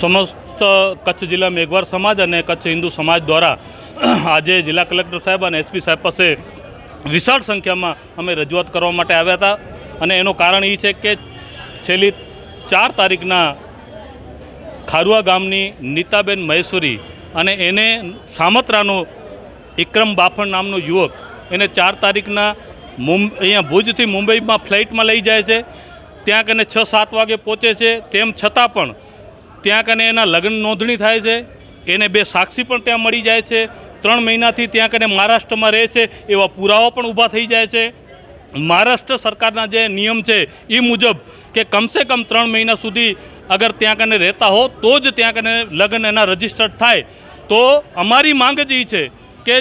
સમસ્ત કચ્છ જિલ્લા મેઘવાર સમાજ અને કચ્છ હિન્દુ સમાજ દ્વારા આજે જિલ્લા કલેક્ટર સાહેબ અને એસપી સાહેબ પાસે વિશાળ સંખ્યામાં અમે રજૂઆત કરવા માટે આવ્યા હતા. અને એનું કારણ એ છે કે છેલ્લી ચાર તારીખના ખારુઆ ગામની નીતાબેન મહેશ્વરી અને એને સામત્રાનો વિક્રમ બાફણ નામનો યુવક એને ચાર તારીખના મુંબ, અહીંયા ભુજથી મુંબઈમાં ફ્લાઇટમાં લઈ જાય છે. ત્યાં કને છ સાત વાગે પહોંચે છે. તેમ છતાં પણ ત્યાં કને એના લગ્ન નોંધણી થાય છે, એને બે સાક્ષી પણ ત્યાં મળી જાય છે, ત્રણ મહિનાથી ત્યાં કને મહારાષ્ટ્રમાં રહે છે, એવા પુરાવા પણ ઊભા થઈ જાય છે. મહારાષ્ટ્ર સરકારના જે નિયમ છે, એ મુજબ કે કમસે કમ ત્રણ મહિના સુધી અગર ત્યાં કને રહેતા હો, તો જ ત્યાં કને લગ્ન એના રજિસ્ટર્ડ થાય. તો અમારી માંગ જ એ છે કે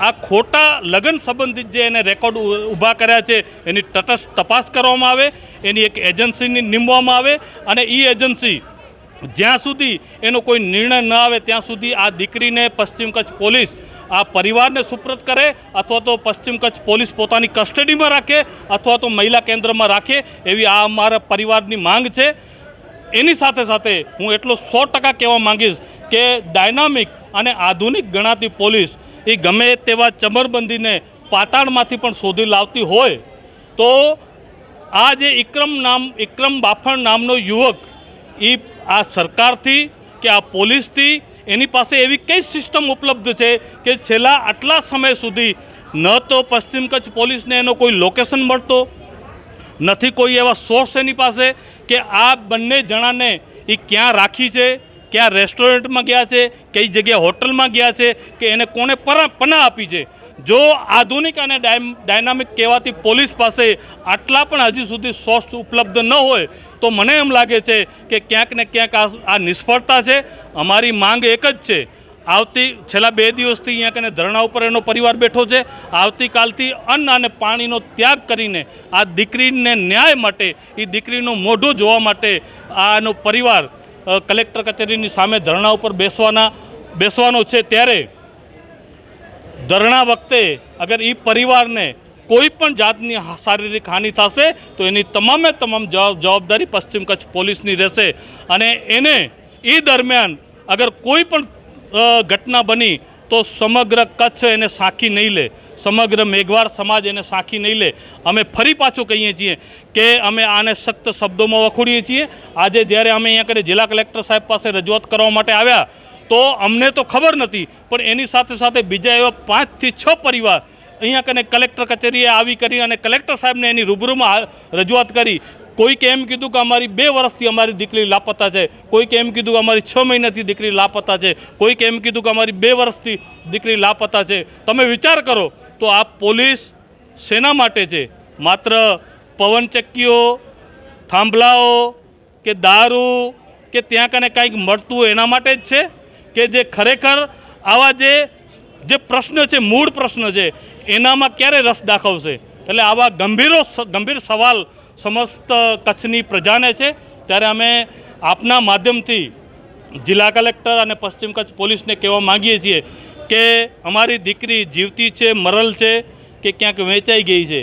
આ ખોટા લગ્ન સંબંધિત જે એને રેકોર્ડ ઊભા કર્યા છે, એની તટસ્થ તપાસ કરવામાં આવે, એની એક એજન્સીની નીમવામાં આવે અને એ એજન્સી જ્યાં સુધી એનો કોઈ નિર્ણય ન આવે, ત્યાં સુધી આ દીકરીને પશ્ચિમ કચ્છ પોલીસ, આ પરિવારને સુપ્રત કરે અથવા તો પશ્ચિમ કચ્છ પોલીસ પોતાની કસ્ટડીમાં રાખે અથવા તો મહિલા કેન્દ્રમાં રાખે, એવી આ અમારા પરિવારની માંગ છે. એની સાથે સાથે હું એટલો સો ટકા કહેવા માંગીશ કે ડાયનામિક અને આધુનિક ગણાતી પોલીસ, એ ગમે તેવા ચમરબંધીને પાતાળમાંથી પણ શોધી લાવતી હોય, તો આ જે ઇક્રમ નામ, ઇક્રમ બાફણ નામનો યુવક એ આ સરકારથી કે આ પોલીસથી એની પાસે એવી કઈ સિસ્ટમ ઉપલબ્ધ છે કે છેલ્લા આટલા સમય સુધી ન તો પશ્ચિમ કચ્છ પોલીસને એનો કોઈ લોકેશન મળતો, નથી કોઈ એવા સોર્સ એની પાસે કે આ બંને જણાને એ ક્યાં રાખી છે, ક્યાં રેસ્ટોરન્ટમાં ગયા છે, કઈ જગ્યાએ હોટલમાં ગયા છે, કે એને કોને પના આપી છે. જો આધુનિક અને ડાયનામિક કહેવાતી પોલીસ પાસે આટલા પણ હજી સુધી સોર્સ ઉપલબ્ધ ન હોય, તો મને એમ લાગે છે કે ક્યાંક ને ક્યાંક આ નિષ્ફળતા છે. અમારી માંગ એક જ છે. આવતી, છેલ્લા બે દિવસથી અહીંયા કને ધરણા ઉપર એનો પરિવાર બેઠો છે. આવતીકાલથી અન્ન અને પાણીનો ત્યાગ કરીને આ દીકરીને ન્યાય માટે એ દીકરીનું મોઢું જોવા માટે આનો પરિવાર કલેક્ટર કચેરીની સામે ધરણા ઉપર બેસવાના, બેસવાનો છે. ત્યારે ધરણા વખતે અગર એ પરિવારને કોઈ પણ જાતની શારીરિક હાનિ થશે, તો એની તમામે તમામ જવાબદારી પશ્ચિમ કચ્છ પોલીસની રહેશે. અને એને એ દરમિયાન અગર કોઈ પણ ઘટના બની, તો સમગ્ર કચ્છ એને સાખી નહીં લે. સમગ્ર મેઘવાર સમાજ એને સાખી નહીં લે. અમે ફરી પાછું કહીએ છીએ કે અમે આને સખ્ત શબ્દોમાં વખોડીએ છીએ. આજે જ્યારે અમે અહીંયા કરી જિલ્લા કલેક્ટર સાહેબ પાસે રજૂઆત કરવા માટે આવ્યા તો અમને તો ખબર નથી, પણ એની સાથે સાથે બીજા એવા પાંચથી છ પરિવાર અહીંયા કને કલેક્ટર કચેરીએ આવી કરી અને કલેક્ટર સાહેબને એની રૂબરૂમાં રજૂઆત કરી. કોઈકે એમ કીધું કે અમારી બે વર્ષથી અમારી દીકરી લાપતા છે, કોઈકે એમ કીધું કે અમારી છ મહિનાથી દીકરી લાપતા છે, કોઈકે એમ કીધું કે અમારી બે વર્ષથી દીકરી લાપતા છે. તમે વિચાર કરો, તો આ પોલીસ શેના માટે છે? માત્ર પવનચક્કીઓ થાંભલાઓ કે દારૂ કે ત્યાં કને કંઈક મળતું એના માટે જ છે? કે જે ખરેખર આવા જે જે પ્રશ્ન છે, મૂળ પ્રશ્ન છે, એનામાં ક્યારે રસ દાખવશે? એટલે આવા ગંભીરો ગંભીર સવાલ સમસ્ત કચ્છની પ્રજાને છે. ત્યારે અમે આપના માધ્યમથી જિલ્લા કલેક્ટર અને પશ્ચિમ કચ્છ પોલીસને કહેવા માંગીએ છીએ કે અમારી દીકરી જીવતી છે, મરલ છે, કે ક્યાંક વેચાઈ ગઈ છે.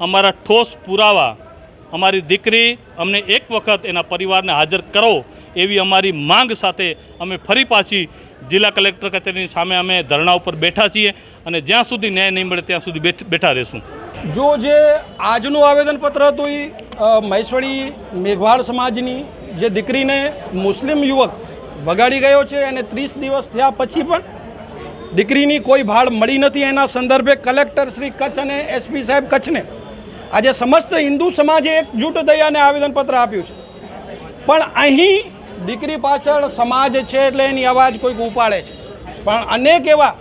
અમારા ઠોસ પુરાવા, અમારી દીકરી અમને એક વખત એના પરિવારને હાજર કરો. એવી અમારી માંગ સાથે અમે ફરી પાછી જિલ્લા કલેક્ટર કચેરીની સામે અમે ધરણા ઉપર બેઠા છીએ અને જ્યાં સુધી ન્યાય નહીં મળે ત્યાં સુધી બેઠ- રહીશું. જો જે આજનું આવેદનપત્ર હતું એ મહેશ્વરી મેઘવાળ સમાજની, જે દીકરીને મુસ્લિમ યુવક વગાડી ગયો છે અને ત્રીસ દિવસ થયા પછી પણ દીકરીની કોઈ ભાળ મળી નથી. એના સંદર્ભે કલેક્ટર શ્રી કચ્છ અને એસપી સાહેબ કચ્છને આજે સમસ્ત હિન્દુ સમાજે એકજૂટ થઈ અને આવેદનપત્ર આપ્યું છે. પણ અહીં દીકરી પાછળ સમાજ છે એટલે એની અવાજ કોઈક ઉપાડે છે. પણ અનેક એવા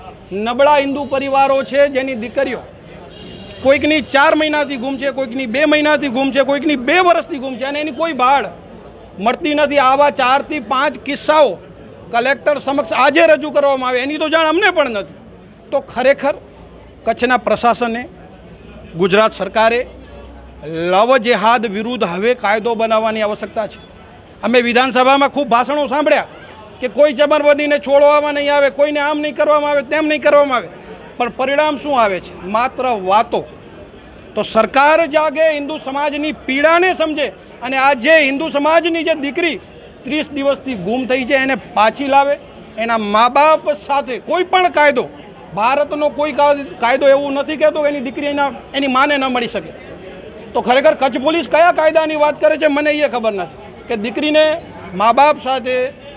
નબળા હિન્દુ પરિવારો છે જેની દીકરીઓ કોઈકની ચાર મહિનાથી ગુમ છે, કોઈકની બે મહિનાથી ગુમ છે, કોઈકની બે વર્ષથી ગુમ છે અને એની કોઈ ભાળ મળતી નથી. આવા ચારથી પાંચ કિસ્સાઓ કલેક્ટર સમક્ષ આજે રજૂ કરવામાં આવે, એની તો જાણ અમને પણ નથી. તો ખરેખર કચ્છના પ્રશાસને, ગુજરાત સરકારે લવ જેહાદ વિરુદ્ધ હવે કાયદો બનાવવાની આવશ્યકતા છે. અમે વિધાનસભામાં ખૂબ ભાષણો સાંભળ્યા કે કોઈ ચમરબંધીને છોડવામાં નહીં આવે, કોઈને આમ નહીં કરવામાં આવે, તેમ નહીં કરવામાં આવે. પણ પરિણામ શું આવે છે? માત્ર વાતો. તો સરકાર જાગે, હિન્દુ સમાજની પીડાને સમજે અને આ જે હિન્દુ સમાજની જે દીકરી ત્રીસ દિવસથી ગુમ થઈ છે, એને પાછી લાવે, એના મા બાપ સાથે કોઈ પણ કાયદો, ભારતનો કોઈ કાયદો એવું નથી કહેતો એની દીકરી એના, એની માને ન મળી શકે. તો ખરેખર કચ્છ પોલીસ કયા કાયદાની વાત કરે છે, મને એ ખબર નથી. કે દીકરીને મા બાપ સાથે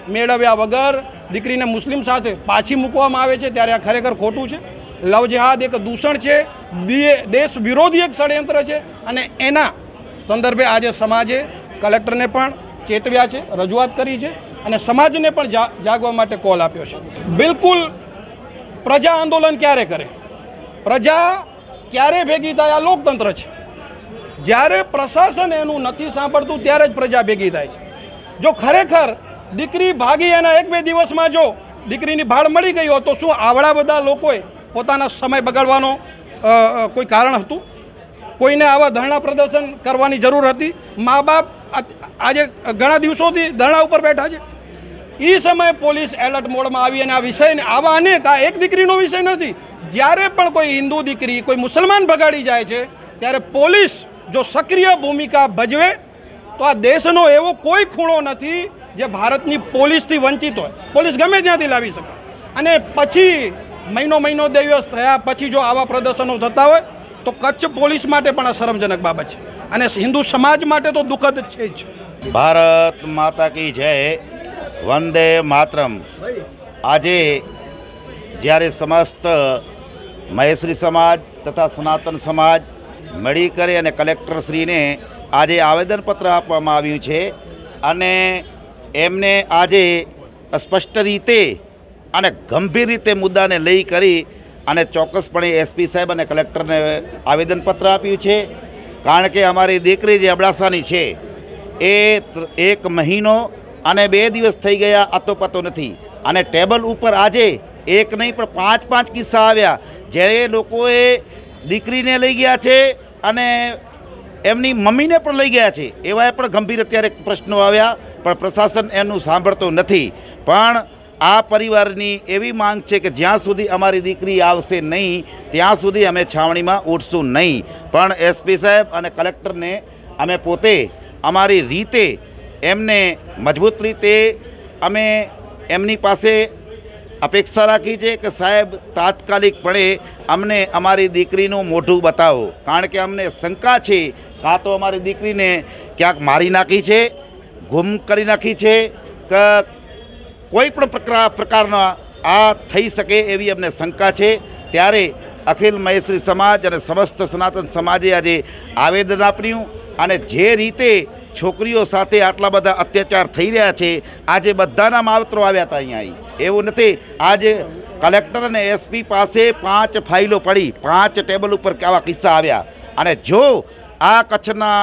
મેળવ્યા વગર દીકરીને મુસ્લિમ સાથે પાછી મૂકવામાં આવે છે ત્યારે આ ખરેખર ખોટું છે. લવ જેહાદ એક દૂષણ છે. દેશ વિરોધી એક ષડયંત્ર છે અને એના સંદર્ભે આજે સમાજે કલેક્ટરને પણ ચેતવ્યા છે, રજૂઆત કરી છે અને સમાજને પણ જાગવા માટે કોલ આપ્યો છે. બિલકુલ પ્રજા આંદોલન ક્યારે કરે? પ્રજા ક્યારે ભેગી થાય આ લોકતંત્ર છે. જ્યારે પ્રશાસન એનું નથી સાંભળતું, ત્યારે જ પ્રજા ભેગી થાય છે. જો ખરેખર દીકરી ભાગી એના એક બે દિવસમાં જો દીકરીની ભાળ મળી ગઈ હોત તો શું આવડા બધા લોકોએ પોતાના સમય બગાડવાનો કોઈ કારણ હતું? કોઈને આવા ધરણા પ્રદર્શન કરવાની જરૂર હતી? મા બાપ આજે ઘણા દિવસોથી ધરણા ઉપર બેઠા છે. એ સમયે પોલીસ એલર્ટ મોડમાં આવી અને આ વિષયને, આવા અનેક, આ એક દીકરીનો વિષય નથી. જ્યારે પણ કોઈ હિન્દુ દીકરી, કોઈ મુસલમાન ભગાડી જાય છે, ત્યારે પોલીસ જો સક્રિય ભૂમિકા ભજવે, તો આ દેશનો એવો કોઈ ખૂણો નથી જે ભારતની પોલીસથી વંચિત હોય. પોલીસ ગમે ત્યાંથી લાવી શકે. અને પછી મહિનો મહિનો દિવસ થયા પછી જો આવા પ્રદર્શનો થતા હોય, તો કચ્છ પોલીસ માટે પણ આ શરમજનક બાબત છે. અને હિન્દુ સમાજ માટે તો દુઃખદ છે જ. ભારત માતા કી જય, વંદે માતરમ. આજે જ્યારે સમસ્ત મહેશ્રી સમાજ તથા સનાતન સમાજ મળી કરી અને કલેક્ટરશ્રીને આજે આવેદનપત્ર આપવામાં આવ્યું છે અને એમને આજે સ્પષ્ટ રીતે અને ગંભીર રીતે મુદ્દાને લઈ કરી અને ચોક્કસપણે એસપી સાહેબ અને કલેક્ટરને આવેદનપત્ર આપ્યું છે. કારણ કે અમારી દીકરી જે અબડાસાની છે, એ એક મહિનો અને બે દિવસ થઈ ગયા, આતોપાતો નથી. અને ટેબલ ઉપર આજે એક નહીં, પણ પાંચ પાંચ કિસ્સા આવ્યા. જ્યારે લોકોએ દીકરીને લઈ ગયા છે અને એમની મમ્મીને પણ લઈ ગયા છે. એવા પણ ગંભીર અત્યારે પ્રશ્નો આવ્યા, પણ પ્રશાસન એનું સાંભળતું નથી. પણ આ પરિવારની એવી માંગ છે કે જ્યાં સુધી અમારી દીકરી આવશે નહીં, ત્યાં સુધી અમે છાવણીમાં ઉઠશું નહીં. પણ એસપી સાહેબ અને કલેક્ટરને અમે પોતે અમારી રીતે એમને મજબૂત રીતે અમે એમની પાસે અપેક્ષા રાખી છે કે સાહેબ તાત્કાલિકપણે અમને અમારી દીકરીનું મોઢું બતાવો. કારણ કે અમને શંકા છે, કાં તો અમારી દીકરીને ક્યાંક મારી નાખી છે, ગુમ કરી નાખી છે, કે કોઈ પણ પ્રકાર, પ્રકારના આ થઈ શકે એવી અમને શંકા છે. ત્યારે અખિલ મહેશ્રી સમાજ અને સમસ્ત સનાતન સમાજે આજે આવેદન આપ્યું અને જે રીતે છોકરીઓ સાથે આટલા બધા અત્યાચાર થઈ રહ્યા છે. આજે બધાના માવતરો આવ્યા હતા અહીંયા એવું નથી. આજે કલેક્ટર અને એસપી પાસે પાંચ ફાઇલો પડી. પાંચ ટેબલ ઉપર આવા કિસ્સા આવ્યા. અને જો આ કચ્છના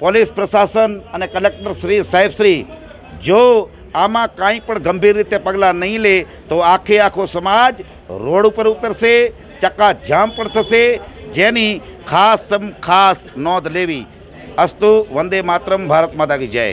પોલીસ પ્રશાસન અને કલેક્ટર શ્રી સાહેબ શ્રી જો આમાં કાંઈ પણ ગંભીર રીતે પગલાં નહીં લે, તો આખે આખો સમાજ રોડ ઉપર ઉતરશે, ચક્કાજામ પણ થશે. જેની ખાસ ખાસ નોંધ લેવી. અસ્તુ વંદે માતરમ ભારત માતા કી જય